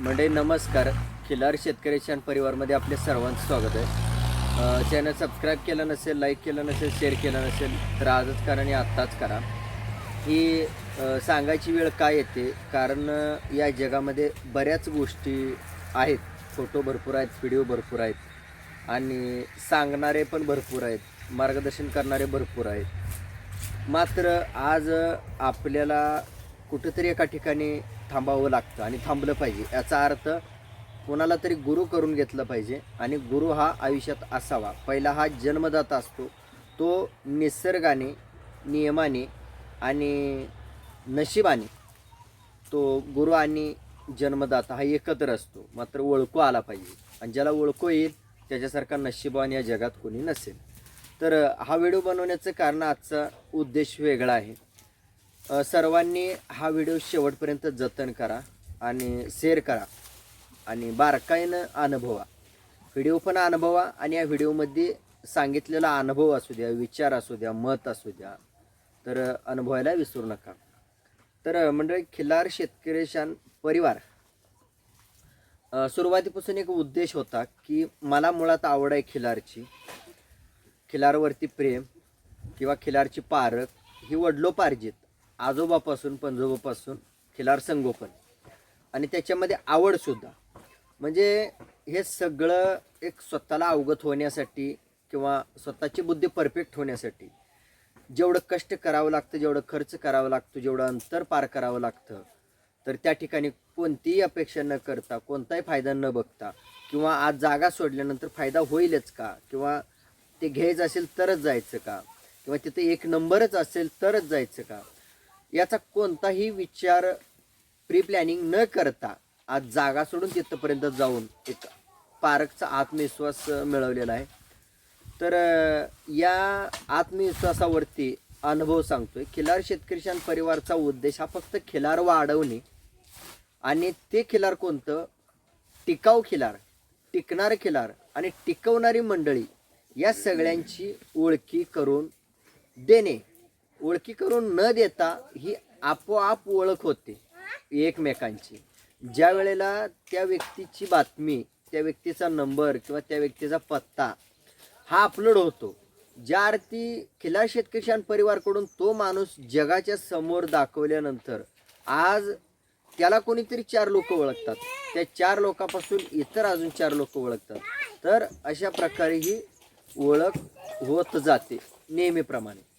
म्हणजे नमस्कार. खिलार शेतकरी शान परिवारमध्ये आपले सर्वांचं स्वागत आहे. चॅनल सबस्क्राईब केलं नसेल लाईक केलं नसेल शेअर केलं नसेल तर आजच करा आणि आत्ताच करा. ही सांगायची वेळ काय येते? कारण या जगामध्ये बऱ्याच गोष्टी आहेत. फोटो भरपूर आहेत व्हिडिओ भरपूर आहेत. आणि सांगणारे पण भरपूर आहेत. मार्गदर्शन करणारे भरपूर आहेत. मात्र आज आपल्याला कुठंतरी एका ठिकाणी थांबावं लागतं आणि थांबलं पाहिजे. याचा अर्थ कोणाला तरी गुरु करून घेतलं पाहिजे आणि गुरु हा आयुष्यात असावा. पहिला हा जन्मदाता असतो. तो निसर्गाने नियमाने आणि नशिबाने तो गुरु आणि जन्मदाता हा एकत्र असतो. मात्र ओळखू आला पाहिजे. आणि ज्याला ओळखू येईल त्याच्यासारखा नशिबान या जगात कोणी नसेल. तर हा व्हिडिओ बनवण्याचं कारण आजचा उद्देश वेगळा आहे. सर्वांनी हा व्हिडिओ शेवटपर्यंत जतन करा आणि शेअर करा आणि बारकाईनं अनुभवा. व्हिडिओ पण अनुभवा आणि या व्हिडिओमध्ये सांगितलेला अनुभव असू द्या विचार असू द्या मत असू द्या तर अनुभवायला विसरू नका. तर म्हणजे मंडळी खिल्लार शेतकरी शान परिवार सुरुवातीपासून एक उद्देश होता की मला मुळात आवड आहे खिलारची. खिलारवरती प्रेम किंवा खिलारची पारख ही वडलोपार्जित. आजोबापासून पंजोबापासून खिलार संगोपन. आणि त्याच्यामध्ये आवडसुद्धा म्हणजे हे सगळं एक स्वतःला अवगत होण्यासाठी किंवा स्वतःची बुद्धी परफेक्ट होण्यासाठी जेवढं कष्ट करावं लागतं जेवढं खर्च करावा लागतो जेवढं अंतर पार करावं लागतं तर त्या ठिकाणी कोणतीही अपेक्षा न करता कोणताही फायदा न बघता किंवा आज जागा सोडल्यानंतर फायदा होईलच का? किंवा ते घ्यायचं असेल तरच जायचं का? किंवा तिथे एक नंबरच असेल तरच जायचं का? याचा कोणताही विचार प्री प्लॅनिंग न करता आज जागा सोडून तिथपर्यंत जाऊन एक पारकचा आत्मविश्वास मिळवलेला आहे. तर या आत्मविश्वासावरती अनुभव सांगतोय. खिलार शेतकरी शान परिवारचा उद्देश हा फक्त खिलार वाढवणे आणि ते खिलार कोणतं? टिकाऊ खिलार टिकणारे खिलार आणि टिकवणारी मंडळी या सगळ्यांची ओळखी करून देणे. ओळखी करून न देता ही आपोआप ओळख होते एकमेकांची. ज्या वेळेला त्या व्यक्तीची बातमी त्या व्यक्तीचा नंबर किंवा त्या व्यक्तीचा पत्ता हा अपलोड होतो ज्या अर्थी खिलार शेतकरी परिवारकडून तो माणूस जगाच्या समोर दाखवल्यानंतर आज त्याला कोणीतरी चार लोक ओळखतात. त्या चार लोकांपासून इतर अजून चार लोक ओळखतात. तर अशा प्रकारे ही ओळख होत जाते नेहमीप्रमाणे.